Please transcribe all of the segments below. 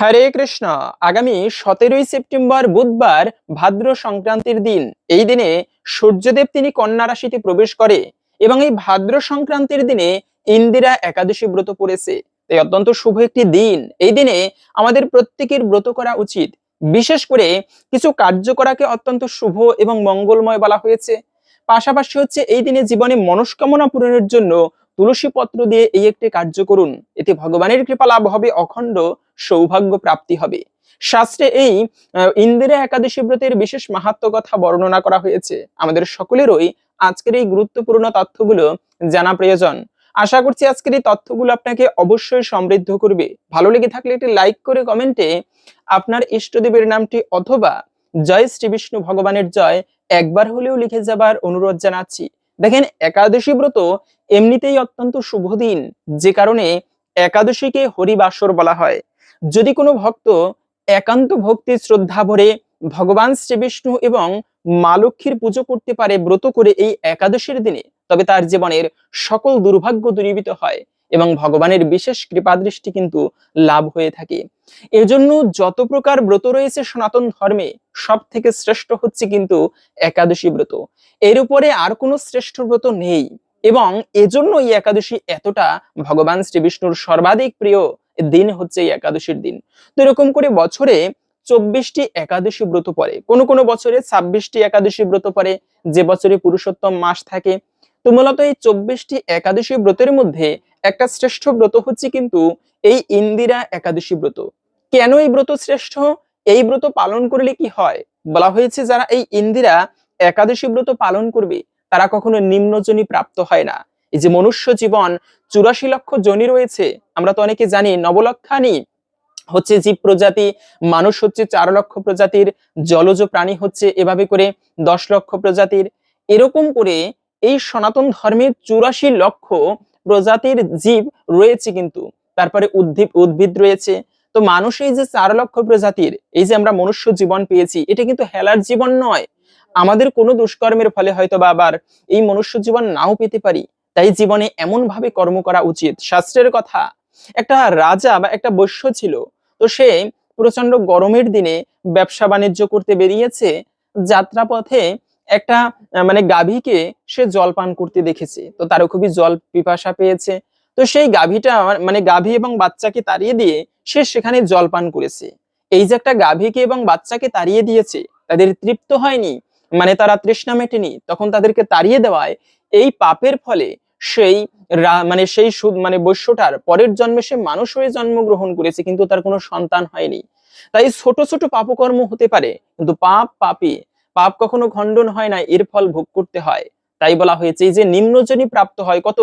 হরে কৃষ্ণ। আগামী সতেরোই সেপ্টেম্বর বুধবার ভাদ্র সংক্রান্তির দিন। এই দিনে সূর্যদেব তিনি কন্যা রাশিতে প্রবেশ করে এবং এই ভাদ্র সংক্রান্তির দিনে ইন্দিরা একাদশী ব্রত পড়েছে তাই অত্যন্ত শুভ একটি দিন। এই দিনে আমাদের প্রত্যেকের ব্রত করা উচিত। বিশেষ করে কিছু কার্য করাকে অত্যন্ত শুভ এবং মঙ্গলময় বলা হয়েছে। পাশাপাশি হচ্ছে এই দিনে জীবনে মনস্কামনা পূরণের জন্য তুলসী পত্র দিয়ে এই একটি কার্য করুন। এতে ভগবানের কৃপা লাভ হবে অখণ্ড সৌভাগ্য প্রাপ্তি হবে। শাস্ত্রে এই ইন্দিরা একাদশী ব্রতের বিশেষ মাহাত্ম কথা বর্ণনা করা হয়েছে। আমাদের সকলেরই আজকের এই গুরুত্বপূর্ণ তথ্যগুলো জানা প্রয়োজন। আশা করছি আজকের এই তথ্যগুলো আপনাকে অবশ্যই সমৃদ্ধ করবে। ভালো লেগে থাকলে একটি লাইক করে কমেন্টে আপনার ইষ্টদেবের নামটি অথবা জয় শ্রী বিষ্ণু ভগবানের জয় একবার হলেও লিখে যাবার অনুরোধ জানাচ্ছি। দেখেন, একাদশী ব্রত এমনিতেই অত্যন্ত শুভ দিন। যে কারণে একাদশীকে হরিবাসর বলা হয়। যদি কোনো ভক্ত একান্ত ভক্তি শ্রদ্ধা ভরে ভগবান শ্রী বিষ্ণু এবং মা লক্ষ্মীর পুজো করতে পারে ব্রত করে এই একাদশীর দিনে, তবে তার জীবনের সকল দুর্ভাগ্য দূরীভূত হয় এবং ভগবানের বিশেষ কৃপাদৃষ্টি কিন্তু লাভ হয়ে থাকে। এজন্য যত প্রকার ব্রত রয়েছে সনাতন ধর্মে সব থেকে শ্রেষ্ঠ হচ্ছে কিন্তু একাদশী ব্রত। এর উপরে আর কোনো শ্রেষ্ঠ ব্রত নেই এবং এজন্য এই একাদশী এতটা ভগবান শ্রী বিষ্ণুর সর্বাধিক প্রিয় দিন হচ্ছে এই একাদশীর দিন। তো এরকম করে বছরে চব্বিশটি একাদশী ব্রত পড়ে। কোনো কোনো বছরে ছাব্বিশটি একাদশী ব্রত পড়ে, যে বছরে পুরুষোত্তম মাস থাকে। তো মূলত এই চব্বিশটি একাদশী ব্রতের মধ্যে একটা শ্রেষ্ঠ ব্রত হচ্ছে কিন্তু এই ইন্দিরা একাদশী ব্রত। কেন এই ব্রত শ্রেষ্ঠ? এই ব্রত পালন করলে কি হয়? বলা হয়েছে যারা এই ইন্দিরা একাদশী ব্রত পালন করবে, তারা কখনো নিম্নজনী প্রাপ্ত হয় না। এই যে মনুষ্য জীবন, চুরাশি লক্ষ জনি রয়েছে, আমরা তো অনেকে জানি, নবলক্ষানি হচ্ছে জীব প্রজাতি, মানুষ হচ্ছে চার লক্ষ প্রজাতির, জলজ প্রাণী হচ্ছে এভাবে করে দশ লক্ষ প্রজাতির। এরকম করে এই সনাতন ধর্মের চুরাশি লক্ষ প্রজাতির জীব রয়েছে কিন্তু, তারপরে উদ্ভিদ উদ্ভিদ রয়েছে। তো মানুষ এই যে চার লক্ষ প্রজাতির, এই যে আমরা মনুষ্য জীবন পেয়েছি, এটা কিন্তু হেলার জীবন নয়। আমাদের কোনো দুষ্কর্মের ফলে হয়তো বা আবার এই মনুষ্য জীবন নাও পেতে পারি। তাই জীবনে এমন ভাবে কর্ম করা উচিত। শাস্ত্রের কথা, একটা রাজা বা একটা বৈশ্য ছিল, তো সে প্রচণ্ড গরমের দিনে ব্যবসা বাণিজ্য করতে বেরিয়েছে, যাত্রাপথে একটা মানে গাভীকে সে জল পান করতে দেখেছে। তো তারও খুবই জল পিপাসা পেয়েছে। তো সেই গাভীটা মানে গাভী এবং বাচ্চাকে তাড়িয়ে দিয়ে সে সেখানে জল পান করেছে। এই যে একটা গাভীকে এবং বাচ্চাকে তাড়িয়ে দিয়েছে, তাদের তৃপ্ত হয়নি মানে তারা তৃষ্ণা মেটেনি, তখন তাদেরকে তাড়িয়ে দেওয়ায়, এই পাপের ফলে সেই মানে সেই সুদ মানে বৈশ্যটার পরের জন্মে সে মানুষ হয়ে জন্মগ্রহণ করেছে, কিন্তু তার কোনো সন্তান হয়নি। তাই ছোট ছোট পাপকর্ম হতে পারে, কিন্তু পাপ পাপী, পাপ কখনো খণ্ডন হয় না, এর ফল ভোগ করতে হয়। তাই বলা হয়েছে যে নিম্নজনী প্রাপ্ত হয়, কত?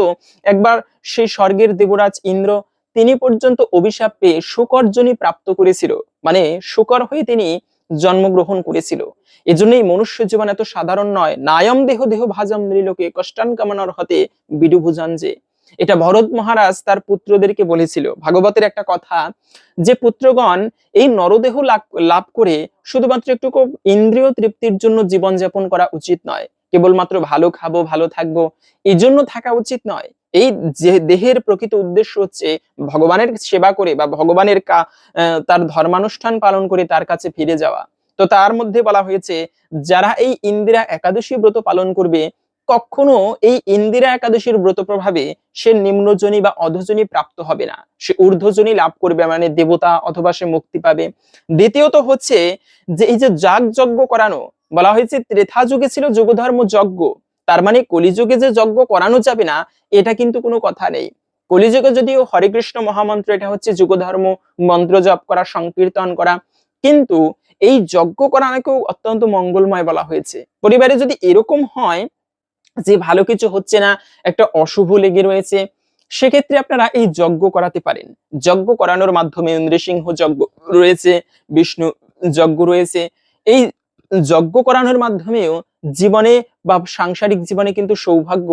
একবার সেই স্বর্গের দেবরাজ ইন্দ্র, তিনি পর্যন্ত অভিশাপ পেয়ে শুকরজনী প্রাপ্ত করেছিল। মানে শুকর হয়ে তিনি জন্মগ্রহণ করেছিল। এজন্যই মনুষ্য জীবন এত সাধারণ নয়। নায়ম দেহ দেহ ভাজম নৃলোকে কষ্টান কামনার হতে বিডুভুজন যে। এটা ভরত মহারাজ তার পুত্রদেরকে বলেছিল। ভাগবতের একটা কথা যে, পুত্রগণ, এই নরদেহ লাভ করে শুধুমাত্র একটু ইন্দ্রিয় তৃপ্তির জন্য জীবন জীবনযাপন করা উচিত নয়। কেবলমাত্র ভালো খাব, ভালো থাকব এই জন্য থাকা উচিত নয়। এই যে দেহের প্রকৃত উদ্দেশ্য হচ্ছে ভগবানের সেবা করে বা ভগবানের কা- তার ধর্মানুষ্ঠান পালন করে তার কাছে ফিরে যাওয়া। তো তার মধ্যে বলা হয়েছে, যারা এই ইন্দিরা একাদশী ব্রত পালন করবে, কখনো এই ইন্দিরা একাদশীর ব্রত প্রভাবে সে নিম্নজনী বা অধজনী প্রাপ্ত হবে না। সে ঊর্ধ্বজনী লাভ করবে মানে দেবতা অথবা সে মুক্তি পাবে। দ্বিতীয়ত হচ্ছে যে এই যে যাগ যজ্ঞ করানো, বলা হয়েছে ত্রেথা যুগে ছিল যুগধর্ম যজ্ঞ। তার মানে কলিযুগে যে যজ্ঞ করানো যাবে না, এটা কিন্তু কোনো কথা নেই। কলিযুগে যদিও হরে কৃষ্ণ মহামন্ত্র, এটা হচ্ছে যুগধর্ম, মন্ত্র জপ করা, সংকীর্তন করা, কিন্তু এই যজ্ঞ করানোকেও অত্যন্ত মঙ্গলময় বলা হয়েছে। পরিবারে যদি এরকম হয় যে ভালো কিছু হচ্ছে না, একটা অশুভ লেগে রয়েছে, সেক্ষেত্রে আপনারা এই যজ্ঞ করাতে পারেন। যজ্ঞ করানোর মাধ্যমে নৃসিংহ যজ্ঞ রয়েছে, বিষ্ণু যজ্ঞ রয়েছে। এই যজ্ঞ করানোর মাধ্যমেও জীবনে বা সাংসারিক জীবনে কিন্তু সৌভাগ্য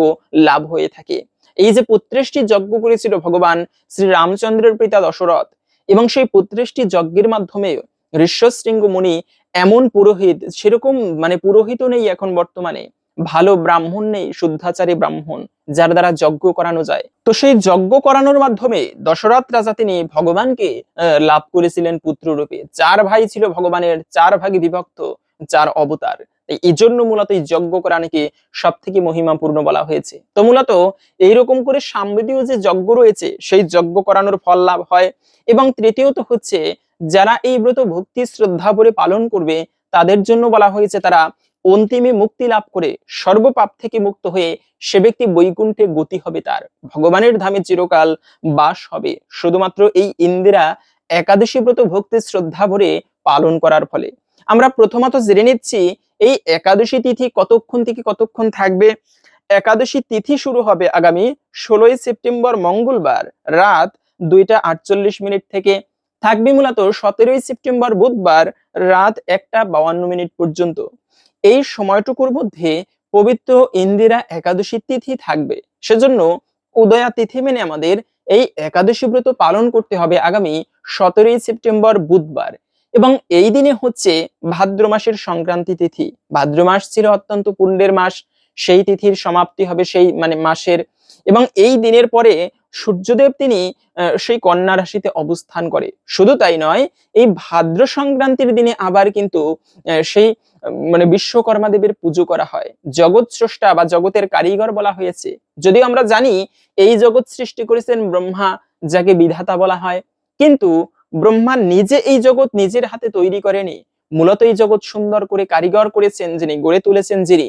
লাভ হয়ে থাকে। এই যে পুত্রেষ্টি যজ্ঞ করেছিল ভগবান শ্রী রামচন্দ্রের পিতা দশরথ এবং সেই পুত্রেষ্টি যজ্ঞের মাধ্যমে ঋষ্যশৃঙ্গ মুনি এমন পুরোহিত, সেরকম মানে পুরোহিত নেই এখন বর্তমানে। ভালো ব্রাহ্মণ নেই, শুদ্ধাচারী ব্রাহ্মণ, যার দ্বারা যজ্ঞ করানো যায়। তো সেই যজ্ঞ করানোর মাধ্যমে দশরথ রাজা তিনি ভগবানকে লাভ করেছিলেন পুত্ররূপে। চার ভাই ছিল ভগবানের, চার ভাগে বিভক্ত, চার অবতার। তাই এই জন্য মূলত এই যজ্ঞ করানোকে সব থেকে মহিমাপূর্ণ বলা হয়েছে। তো মূলত এইরকম করে সামবেদীয় যে যজ্ঞ রয়েছে, সেই যজ্ঞ করানোর ফল লাভ হয় এবং তৃতীয়ত হচ্ছে, যারা এই ব্রত ভক্তি শ্রদ্ধা ভরে পালন করবে, তাদের জন্য বলা হয়েছে তারা অন্তিমে মুক্তি লাভ করে সর্বপাপ থেকে মুক্ত হয়ে সে ব্যক্তি বৈকুণ্ঠে গতি হবে তার। ভগবানের ধামে চিরকাল বাস হবে। শুধুমাত্র এই ইন্দিরা একাদশী ব্রত ভক্তি শ্রদ্ধা ভরে পালন করার ফলে। আমরা প্রথমত জেনে নিচ্ছি এই একাদশী তিথি কতক্ষণ থেকে কতক্ষণ থাকবে? একাদশী তিথি শুরু হবে আগামী ষোলোই সেপ্টেম্বর মঙ্গলবার রাত দুইটা আটচল্লিশ মিনিট থেকে। থাকবে মূলত সতেরোই সেপ্টেম্বর বুধবার রাত একটা বাউান্ন মিনিট পর্যন্ত। এই সময়টুকুর মধ্যে পবিত্র ইন্দিরা একাদশী তিথি থাকবে। সেজন্য উদয়া তিথি মেনে আমাদের এই একাদশী ব্রত পালন করতে হবে আগামী সতেরোই সেপ্টেম্বর বুধবার। এবং এই দিনে হচ্ছে ভাদ্র মাসের সংক্রান্তি তিথি। ভাদ্র মাস ছিল অত্যন্ত পুণ্যের মাস, সেই তিথির সমাপ্তি হবে সেই মানে মাসের। এবং এই দিনের পরে সূর্যদেব তিনি সেই কন্যা রাশিতে অবস্থান করে। শুধু তাই নয়, এই ভাদ্র সংক্রান্তির দিনে আবার কিন্তু সেই মানে বিশ্বকর্মা দেবের পুজো করা হয়। জগৎ স্রষ্টা বা জগতের কারিগর বলা হয়েছে। যদিও আমরা জানি, এই জগৎ সৃষ্টি করেছেন ব্রহ্মা, যাকে বিধাতা বলা হয়। কিন্তু ব্রহ্মা নিজে এই জগৎ নিজের হাতে তৈরি করেনি। মূলত এই জগৎ সুন্দর করে কারিগর করেছেন যিনি, গড়ে তুলেছেন যিনি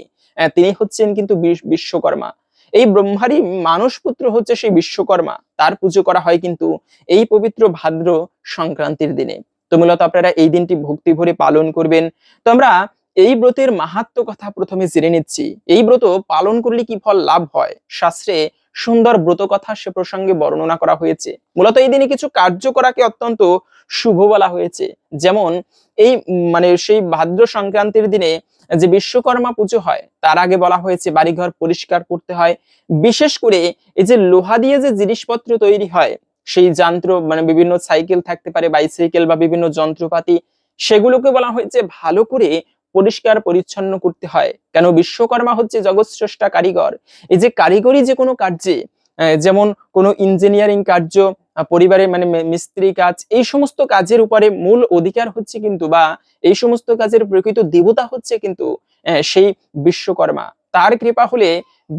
তিনি হচ্ছেন কিন্তু বিশ্বকর্মা। এই ব্রহ্মারই মানুষ পুত্র হচ্ছে সেই বিশ্বকর্মা। তার পুজো করা হয় কিন্তু এই পবিত্র ভাদ্র সংক্রান্তির দিনে। তো মূলত আপনারা এই দিনটি ভক্তি ভরে পালন করবেন। তো আমরা এই ব্রতের মাহাত্ম কথা প্রথমে জেনে নিচ্ছি। এই ব্রত পালন করলে কি ফল লাভ হয়? শাস্ত্রে সুন্দর ব্রত কথা সে প্রসঙ্গে বর্ণনা করা হয়েছে। মূলত এই দিনে কিছু কার্য করাকে অত্যন্ত শুভ বলা হয়েছে। যেমন, এই মানে সেই ভাদ্র সংক্রান্তির দিনে যে বিশ্বকর্মা পুজো হয়, তার আগে বলা হয়েছে বাড়িঘর পরিষ্কার করতে হয়। বিশেষ করে এই যে লোহা দিয়ে যে জিনিসপত্র তৈরি হয়, সেই যন্ত্র মানে বিভিন্ন সাইকেল থাকতে পারে, বাইসাইকেল বা বিভিন্ন যন্ত্রপাতি, সেগুলোকে বলা হয়েছে ভালো করে পরিষ্কার পরিচ্ছন্ন করতে হয়। কেন বিশ্বকর্মা হচ্ছে জগৎ স্রষ্টা কারিগর। এই যে কারিগরি যে কোনো কার্যে যেমন কোনো ইঞ্জিনিয়ারিং কার্য আহ, পরিবারের মানে মিস্ত্রি কাজ এই সমস্ত কাজের উপরে মূল অধিকার হচ্ছে কিন্তু বা এই সমস্ত কাজের প্রকৃত দেবতা হচ্ছে কিন্তু সেই বিশ্বকর্মা। তার কৃপা হলে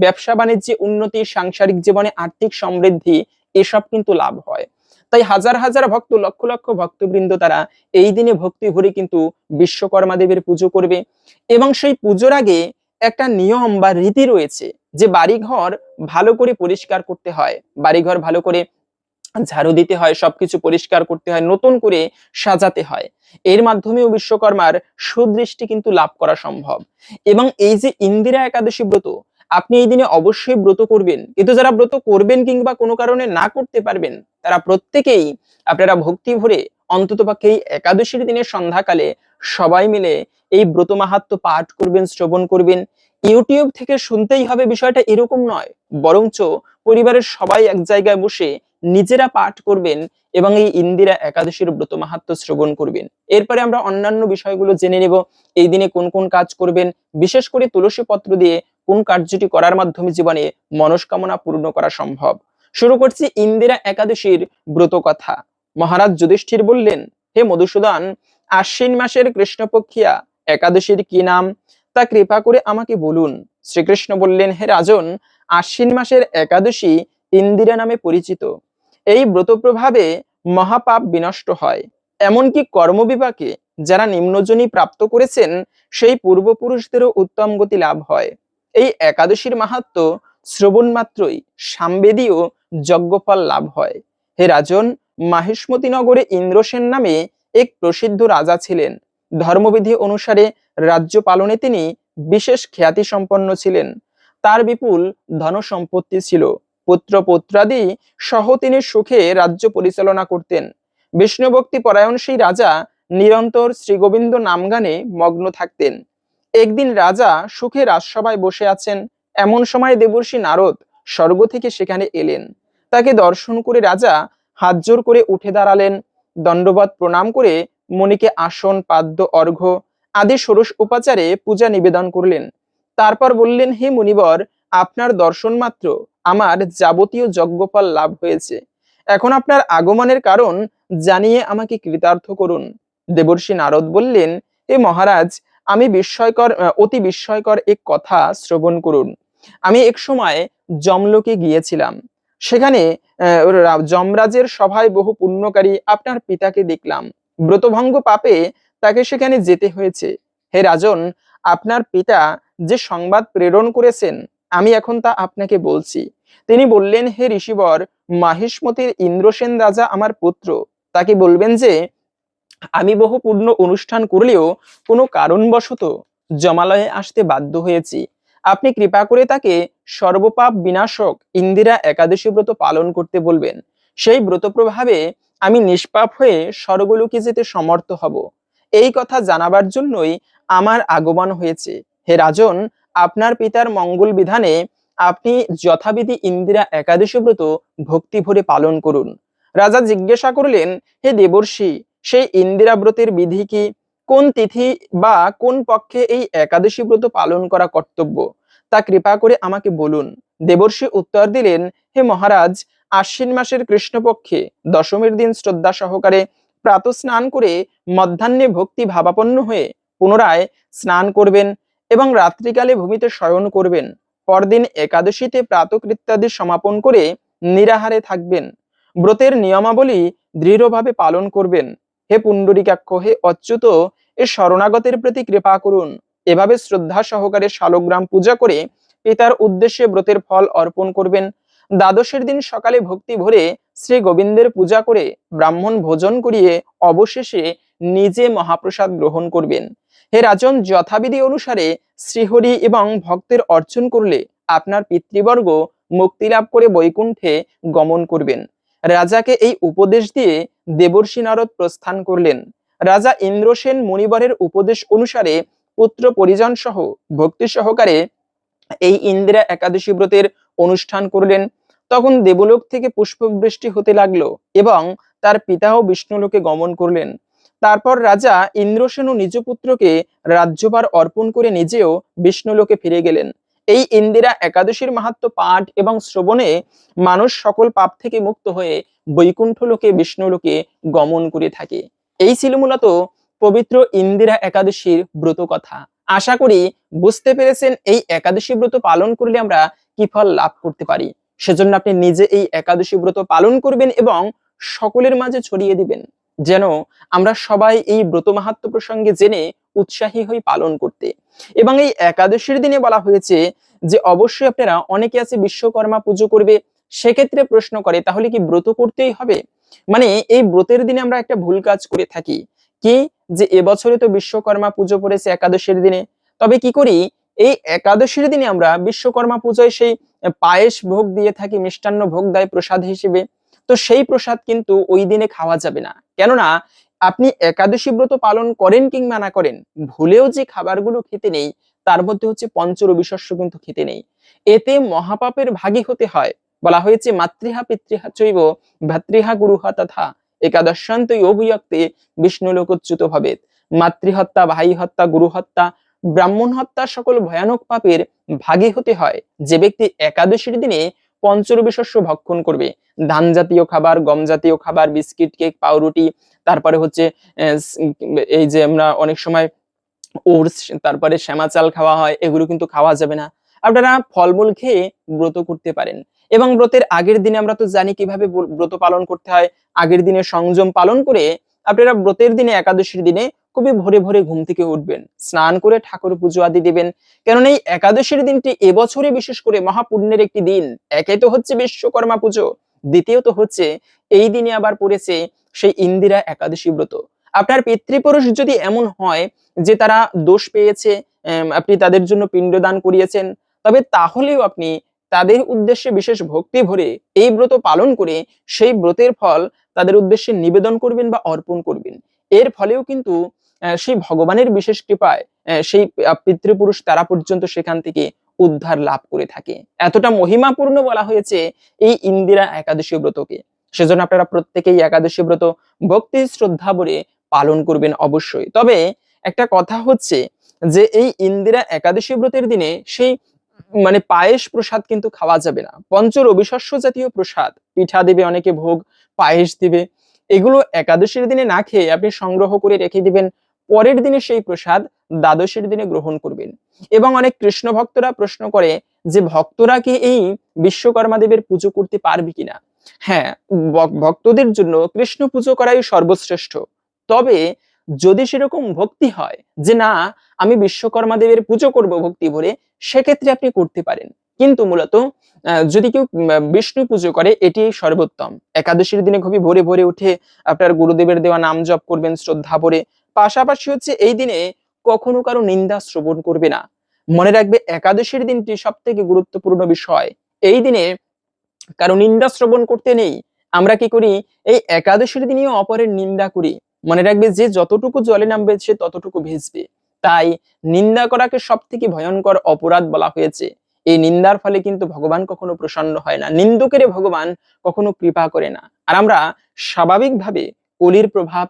ব্যবসা বাণিজ্যে উন্নতি সাংসারিক জীবনে আর্থিক সমৃদ্ধি এসব কিন্তু লাভ হয়। তাই হাজার হাজার ভক্ত, লক্ষ লক্ষ ভক্তবৃন্দ তারা এই দিনে ভক্তি ভরে কিন্তু বিশ্বকর্মা দেবের পুজো করবে। এবং সেই পুজোর আগে একটা নিয়ম বা রীতি রয়েছে যে বাড়িঘর ভালো করে পরিষ্কার করতে হয়। বাড়িঘর ভালো করে ঝাড়ু দিতে হয়, সবকিছু পরিষ্কার করতে হয়, নতুন করে সাজাতে হয়। এর মাধ্যমেও বিশ্বকর্মার সুদৃষ্টি কিন্তু লাভ করা সম্ভব। এবং এই যে ইন্দিরা একাদশী ব্রত আপনি এই দিনে অবশ্যই ব্রত করবেন। কিন্তু যারা ব্রত করবেন কিংবা কোনো কারণে না করতে পারবেন, তারা প্রত্যেকেই আপনারা ভক্তি ভরে অন্ততপক্ষে এই একাদশীর দিনের সন্ধ্যাকালে সবাই মিলে এই ব্রত মাহাত্ম পাঠ করবেন, শ্রবণ করবেন। ইউটিউব থেকে শুনতেই হবে বিষয়টা এরকম নয়, বরঞ্চ পরিবারের সবাই এক জায়গায় বসে নিজেরা পাঠ করবেন এবং এই ইন্দিরা একাদশীর ব্রত মাহাত্ম শ্রবণ করবেন। এরপরে আমরা অন্যান্য বিষয়গুলো জেনে নেব, এই দিনে কোন কোন কাজ করবেন। বিশেষ করে তুলসী পত্র দিয়ে কোন কার্যটি করার মাধ্যমে জীবনে মনস্কামনা পূর্ণ করা সম্ভব? শুরু করছি ইন্দিরা একাদশীর ব্রত কথা। মহারাজ যুধিষ্ঠির বললেন, হে মধুসূদন, আশ্বিন মাসের কৃষ্ণপক্ষিয়া, একাদশীর কি নাম? তা কৃপা করে আমাকে বলুন। শ্রীকৃষ্ণ বললেন, হে রাজন, আশ্বিন মাসের একাদশী ইন্দিরা নামে পরিচিত। এই ব্রত প্রভাবে মহাপাপ বিনষ্ট হয়। এমনকি কর্মবিপাকে যারা নিম্নজনী প্রাপ্ত করেছেন, সেই পূর্বপুরুষদেরও উত্তম গতি লাভ হয়। এই একাদশীর মাহাত্ম শ্রবণ মাত্রই সামবেদীয় যজ্ঞফল লাভ হয়। হে রাজন, মাহেশমতি নগরে ইন্দ্রসেন নামে এক প্রসিদ্ধ রাজা ছিলেন। ধর্মবিধি অনুসারে রাজ্য পালনে তিনি বিশেষ খ্যাতি সম্পন্ন ছিলেন। তার বিপুল ধন সম্পত্তি ছিল। পুত্র পুত্রাদি সহ তিনি সুখে রাজ্য পরিচালনা করতেন। বিষ্ণুভক্তি পরায়ণ সেই রাজা নিরন্তর শ্রীগোবিন্দ নামগানে মগ্ন থাকতেন। একদিন রাজা সুখে রাজসভায় বসে আছেন। এমন সময় দেবর্ষি নারদ স্বর্গ থেকে সেখানে এলেন। তাকে দর্শন করে রাজা হাত জোর করে উঠে দাঁড়ালেন। দণ্ডবত প্রণাম করে মণিকে আসন, পাদ্য, অর্ঘ্য আদি ষোড়শ উপাচারে পূজা নিবেদন করলেন। তারপর বললেন, হে মুনিবর, আপনার দর্শন মাত্র। আমার যাবতীয় যজ্ঞফল লাভ হয়েছে। এখন আপনার আগমনের কারণ জানিয়ে আমাকে কৃতার্থ করুন। দেবর্ষী নারদ বললেন এ মহারাজ আমি বিস্ময়কর অতি বিস্ময়কর এক কথা শ্রবণ করুন। আমি এক সময় জমলোকে গিয়েছিলাম। সেখানে যমরাজের সভায় বহু পুণ্যকারী আপনার পিতাকে দেখলাম। ব্রতভঙ্গ পাপে তাকে সেখানে যেতে হয়েছে। হে রাজন, আপনার পিতা যে সংবাদ প্রেরণ করেছেন, আমি এখন তা আপনাকে বলছি। তিনি বললেন, হে ঋষিবর, মাহিষ্মতির ইন্দ্রসেন রাজা আমার পুত্র। তাকে বলবেন যে আমি বহু পূর্ণ অনুষ্ঠান করলেও কোনো কারণবশত জমালয়ে আসতে বাধ্য হয়েছি। আপনি কৃপা করে তাকে সর্বপাপ বিনাশক ইন্দিরা একাদশী ব্রত পালন করতে বলবেন। সেই ব্রত প্রভাবে আমি নিষ্পাপ হয়ে স্বর্গলোকে যেতে সমর্থ হব। এই কথা জানাবার জন্যই আমার আগমন হয়েছে। হে রাজন, আপনার পিতার মঙ্গল বিধানে আপনি যথাবিধি ইন্দিরা একাদশী ব্রত ভক্তি ভরে পালন করুন। রাজা জিজ্ঞাসা করলেন, হে দেবর্ষি সেই ইন্দিরা ব্রতের বিধি কি? কোন তিথি বা কোন পক্ষে এই একাদশী ব্রত পালন করা কর্তব্য? তা কৃপা করে আমাকে বলুন। দেবর্ষি উত্তর দিলেন, হে মহারাজ, আশ্বিন মাসের কৃষ্ণপক্ষে দশমীর দিন শ্রদ্ধা সহকারে প্রাত স্নান করে মধ্যাহ্নে ভক্তি ভাবাপন্ন হয়ে পুনরায় স্নান করবেন এবং রাত্রিকালে ভূমিতে শয়ন করবেন। পরদিন একাদশীতে প্রাতকৃত্যাদি সমাপন করে নিরাহারে থাকবেন। ব্রতের নিয়মাবলী দৃঢ়ভাবে পালন করবেন। হে পুণ্ডরিকাক্ষ, হে অচ্যুত, এ শরণাগতের প্রতি কৃপা করুন। এভাবে শ্রদ্ধা সহকারে শালগ্রাম পূজা করে পিতার উদ্দেশ্যে ব্রতের ফল অর্পণ করবেন। দ্বাদশের দিন সকালে ভক্তি ভরে শ্রী গোবিন্দের পূজা করে ব্রাহ্মণ ভোজন করিয়ে অবশেষে নিজে মহাপ্রসাদ গ্রহণ করবেন। হে রাজন, যথাবিধি অনুসারে শ্রীহরি এবং ভক্তের অর্চন করলে আপনার পিতৃবর্গ মুক্তি লাভ করে বৈকুণ্ঠে গমন করবেন। রাজাকে এই উপদেশ দিয়ে দেবর্ষি নারদ প্রস্থান করলেন। রাজা ইন্দ্রসেন মুনিবরের উপদেশ অনুসারে পুত্র পরিজন সহ ভক্তি সহকারে এই ইন্দিরা একাদশী ব্রতের অনুষ্ঠান করলেন। তখন দেবলোক থেকে পুষ্পবৃষ্টি হতে লাগল এবং তার পিতাও বিষ্ণুলোকে গমন করলেন। তারপর রাজা ইন্দ্রসেন ও নিজ পুত্রকে রাজ্যভার অর্পণ করে নিজেও বিষ্ণুলোকে ফিরে গেলেন। এই ইন্দিরা একাদশীর মাহাত্ম পাঠ এবং শ্রবণে মানুষ সকল পাপ থেকে মুক্ত হয়ে বৈকুণ্ঠ লোকে বিষ্ণুলোকে গমন করে থাকে। এই ছিল মূলত পবিত্র ইন্দিরা একাদশীর ব্রত কথা। আশা করি বুঝতে পেরেছেন এই একাদশী ব্রত পালন করলে আমরা কি ফল লাভ করতে পারি। সেজন্য আপনি নিজে এই একাদশী ব্রত পালন করবেন এবং সকলের মাঝে ছড়িয়ে দিবেন। যেন আমরা সবাই এই ব্রত মাহাত্ম প্রসঙ্গে জেনে উৎসাহী হই পালন করতে। এবং এই একাদশীর দিনে বলা হয়েছে যে, অবশ্যই আপনারা অনেকে আছে বিশ্বকর্মা পুজো করবে, সেক্ষেত্রে প্রশ্ন করে, তাহলে কি ব্রত করতেই হবে? মানে এই ব্রতের দিনে আমরা একটা ভুল কাজ করে থাকি। কি? যে, এবছরে তো বিশ্বকর্মা পুজো পড়েছে একাদশীর দিনে। তবে কি করি? এই একাদশীর দিনে আমরা বিশ্বকর্মা পুজোয় সেই পায়েস ভোগ দিয়ে থাকি, মিষ্টান্ন ভোগ দেয় প্রসাদ হিসেবে। তো সেই প্রসাদ কিন্তু ওই দিনে খাওয়া যাবে না। কেননা আপনি একাদশী ব্রত পালন করেন কিংবা না করেন, ভুলেও যে খাবারগুলো খেতে নেই, তার মধ্যে হচ্ছে পঞ্চরবি শস্য কিন্তু খেতে নেই। এতে মহাপাপের ভাগী হতে হয়। বলা হয়েছে, মাতৃহা পিতৃহা চৈব, ভাতৃহা গুরুহা তথা একাদশান্ত অভিয়ক্তে বিষ্ণু লোকচ্যুত ভাবে মাতৃহত্যা ভাই হত্যা গুরু হত্যা ব্রাহ্মণ হত্যা সকল ভয়ানক পাপের ভাগী হতে হয়। যে ব্যক্তি একাদশীর দিনে পঞ্চরবি শস্য ভক্ষণ করবে ধান জাতীয় খাবার গম জাতীয় খাবার, বিস্কিট, কেক, পাউরুটি তারপরে হচ্ছে এই যে আমরা অনেক সময় ওটস, তারপরে শ্যামা চাল খাওয়া হয়, এগুলো কিন্তু খাওয়া যাবে না। আপনারা ফলমূল খেয়ে ব্রত করতে পারেন। এবং ব্রতের আগের দিনে আমরা তো জানি কীভাবে ব্রত পালন করতে হয়। আগের দিনে সংযম পালন করে আপনারা ব্রতের দিনে, একাদশীর দিনে খুবই ভোরে ভোরে ঘুম থেকে উঠবেন। স্নান করে ঠাকুর পুজো আদি দিবেন। কেননা এই একাদশীর দিনটি এবছরে বিশেষ করে মহাপুণ্যের একটি দিন। একে তো হচ্ছে বিশ্বকর্মা পুজো, দ্বিতীয়ত হচ্ছে এই দিনে আবার পড়েছে সেই ইন্দিরা একাদশী ব্রত। আপনার পিতৃপুরুষ যদি এমন হয় যে তারা দোষ পেয়েছে আপনি তাদের জন্য পিণ্ডদান করিয়েছেন, তবে তাহলেও আপনি তাদের উদ্দেশ্যে বিশেষ ভক্তি ভরে এই ব্রত পালন করে সেই ব্রতের ফল তাদের উদ্দেশ্যে নিবেদন করবেন বা অর্পণ করবেন। এর ফলেও কিন্তু সেই ভগবানের বিশেষ কৃপায় সেই পিতৃপুরুষ তারা পর্যন্ত সেখান থেকে উদ্ধার লাভ করে থাকে। এতটা মহিমাপূর্ণ বলা হয়েছে এই ইন্দিরা একাদশী ব্রতকে। সেজন্য আপনারা প্রত্যেকেই একাদশী ব্রত ভক্তি শ্রদ্ধা ভরে পালন করবেন অবশ্যই। তবে একটা কথা হচ্ছে যে এই ইন্দিরা একাদশী ব্রতের দিনে সেই মানে পায়েস প্রসাদ কিন্তু খাওয়া যাবে না। পঞ্চ রবিশস্য জাতীয় প্রসাদ, পিঠা দিবে অনেকে ভোগ, পায়েস দিবে। এগুলো একাদশীর দিনে না খেয়ে আপনি সংগ্রহ করে রেখে দিবেন, পরের দিনে সেই প্রসাদ দ্বাদশীর দিনে গ্রহণ করবেন। এবং অনেক কৃষ্ণ ভক্তরা প্রশ্ন করে যে ভক্তরা কি এই বিশ্বকর্মা দেবের পুজো করতে পারবে কিনা? হ্যাঁ ভক্তদের জন্য কৃষ্ণ পুজো করাই সর্বশ্রেষ্ঠ। তবে যদি সেরকম ভক্তি হয় যে না, আমি বিশ্বকর্মা দেবের পুজো করব ভক্তি ভরে, সেক্ষেত্রে আপনি করতে পারেন। কিন্তু মূলত যদি কেউ বিষ্ণু পুজো করে, এটি সর্বোত্তম। একাদশীর দিনে খুবই ভোরে ভোরে উঠে আপনার গুরুদেবের দেওয়া নাম জপ করবেন, শ্রদ্ধা ভরে। পাশাপাশি হচ্ছে এই দিনে কখনো কারও নিন্দা শ্রবণ করবে না। মনে রাখবে, একাদশীর দিনটি সব থেকে গুরুত্বপূর্ণ বিষয়। এই দিনে কারও নিন্দা শ্রবণ করতে নেই। আমরা কি করি? এই একাদশীর দিনেও অপরের নিন্দা করি। মনে রাখবে যে যতটুকু জলে নামবে সে ততটুকু ভিজবে। তাই নিন্দা করাকে সব থেকে ভয়ঙ্কর অপরাধ বলা হয়েছে। এই নিন্দার ফলে কিন্তু ভগবান কখনো প্রসন্ন হয় না। নিন্দুকের ভগবান কখনো কৃপা করে না। আর আমরা স্বাভাবিকভাবে কলির প্রভাব,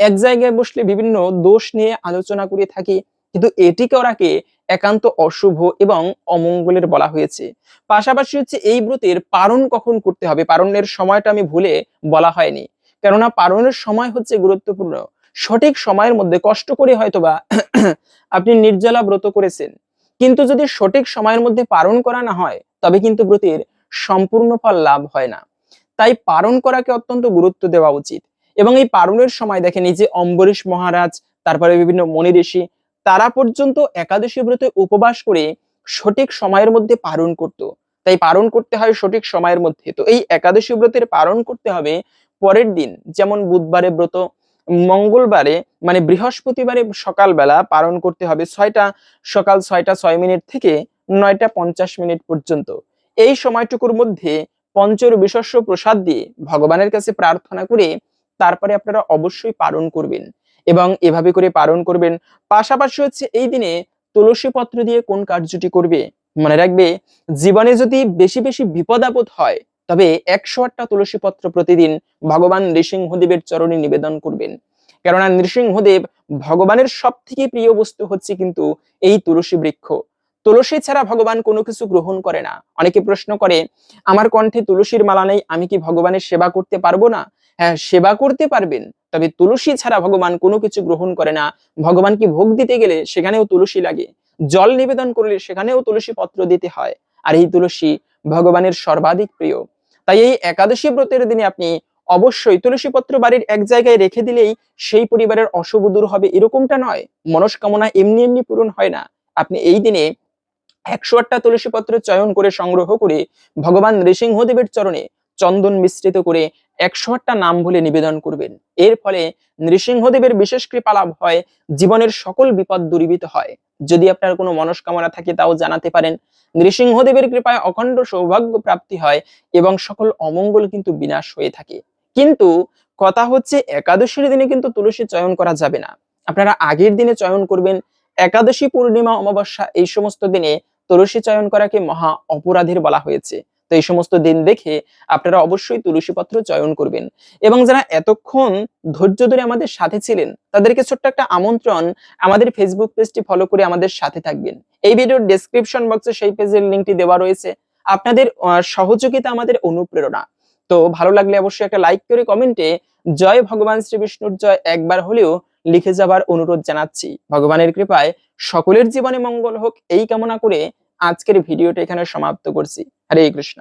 এক জায়গায় বসলে বিভিন্ন দোষ নিয়ে আলোচনা করে থাকি। কিন্তু এটি করাকে একান্ত অশুভ এবং অমঙ্গলের বলা হয়েছে। পাশাপাশি হচ্ছে এই ব্রতের পারণ কখন করতে হবে? পারণের সময়টা আমি ভুলে বলা হয়নি। কেননা পারণের সময় হচ্ছে গুরুত্বপূর্ণ। সঠিক সময়ের মধ্যে কষ্ট করে হয়তোবা আপনি নির্জলা ব্রত করেছেন। কিন্তু যদি সঠিক সময়ের মধ্যে পালন করা না হয়, তবে কিন্তু ব্রতের সম্পূর্ণ ফল লাভ হয় না। তাই পালন করাকে অত্যন্ত গুরুত্ব দেওয়া উচিত। এবং এই পালনের সময় দেখেন এই যে অম্বরীশ মহারাজ, তারপরে বিভিন্ন মনি ঋষি তারা পর্যন্ত একাদশী ব্রতে উপবাস করে সঠিক সময়ের মধ্যে পালন করত। তাই পালন করতে হয় সঠিক সময়ের মধ্যে। তো এই একাদশী ব্রতের পালন করতে হবে পরের দিন, যেমন বুধবারে ব্রত, মঙ্গলবারে মানে বৃহস্পতিবারে সকালবেলা পালন করতে হবে ছয়টা, সকাল ছয়টা ছয় মিনিট থেকে নয়টা পঞ্চাশ মিনিট পর্যন্ত। এই সময়টুকুর মধ্যে পঞ্চর বিশস্য প্রসাদ দিয়ে ভগবানের কাছে প্রার্থনা করে তারপরে আপনারা অবশ্যই পালন করবেন। এবং এভাবে করে পালন করবেন। পাশাপাশি হচ্ছে এই দিনে তুলসী পত্র দিয়ে কোন কার্যটি করবে? মনে রাখবে, জীবনে যদি বেশি বেশি বিপদ আপদ হয়, তবে একশো আটটা তুলসী পত্র প্রতিদিন ভগবান নৃসিংহদেবের চরণে নিবেদন করবেন। কেননা নৃসিংহদেব ভগবানের সব থেকে প্রিয় বস্তু হচ্ছে কিন্তু এই তুলসী বৃক্ষ। তুলসী ছাড়া ভগবান কোনো কিছু গ্রহণ করে না। অনেকে প্রশ্ন করে, আমার কণ্ঠে তুলসীর মালা নেই, আমি কি ভগবানের সেবা করতে পারব না? হ্যাঁ সেবা করতে পারবেন তবে তুলসী ছাড়া ভগবান কোনো কিছু গ্রহণ করে না। ভগবান কি ভোগ দিতে গেলে সেখানেও তুলসী লাগে? জল নিবেদন করলে সেখানেও তুলসী পত্র দিতে হয়। আর এই তুলসী ভগবানের সর্বাধিক প্রিয়। তাই এই একাদশী ব্রতের দিনে আপনি অবশ্যই তুলসী পত্র বাড়ির এক জায়গায় রেখে দিলেই সেই পরিবারের অশুভ দূর হবে। এরকমটা নয়। মনস্কামনা এমনি এমনি পূরণ হয় না। আপনি এই দিনে একশো আটটা তুলসী পত্র চয়ন করে সংগ্রহ করে ভগবান নৃসিংহদেবের চরণে চন্দন মিশ্রিত করে একশো আটটা নাম বলে নিবেদন করবেন। এর ফলে নৃসিংহদেবের বিশেষ কৃপা লাভ হয়, জীবনের সকল বিপদ দূরীভূত হয়। যদি আপনার কোনো মনস্কামনা থাকে তাও জানাতে পারেন। নৃসিংহদেবের কৃপায় অখণ্ড সৌভাগ্য প্রাপ্তি হয় এবং সকল অমঙ্গল কিন্তু বিনাশ হয়ে থাকে। কিন্তু কথা হচ্ছে, একাদশীর দিনে কিন্তু তুলসী চয়ন করা যাবে না। আপনারা আগের দিনে চয়ন করবেন। একাদশী পূর্ণিমা, অমাবস্যা এই সমস্ত দিনে তুলসী চয়ন করাকে মহা অপরাধের বলা হয়েছে। তো এই সমস্ত দিন দেখে আপনারা অবশ্যই তুলসী পত্র চয়ন করবেন। এবং যারা এতক্ষণ ধৈর্য ধরে আমাদের সাথে ছিলেন, তাদেরকে ছোট্ট একটা আমন্ত্রণ, আমাদের ফেসবুক পেজটি ফলো করে আমাদের সাথে থাকবেন। এই ভিডিওর ডেসক্রিপশন বক্সে সেই পেজের লিংকটি দেওয়া রয়েছে। আপনাদের সহযোগিতা আমাদের অনুপ্রেরণা। তো ভালো লাগলে অবশ্যই একটা লাইক করে কমেন্টে জয় ভগবান শ্রী বিষ্ণুর জয় একবার হলেও লিখে যাবার অনুরোধ জানাচ্ছি। ভগবানের কৃপায় সকলের জীবনে মঙ্গল হোক, এই কামনা করে আজকের ভিডিওটা এখানে সমাপ্ত করছি। হরে কৃষ্ণ।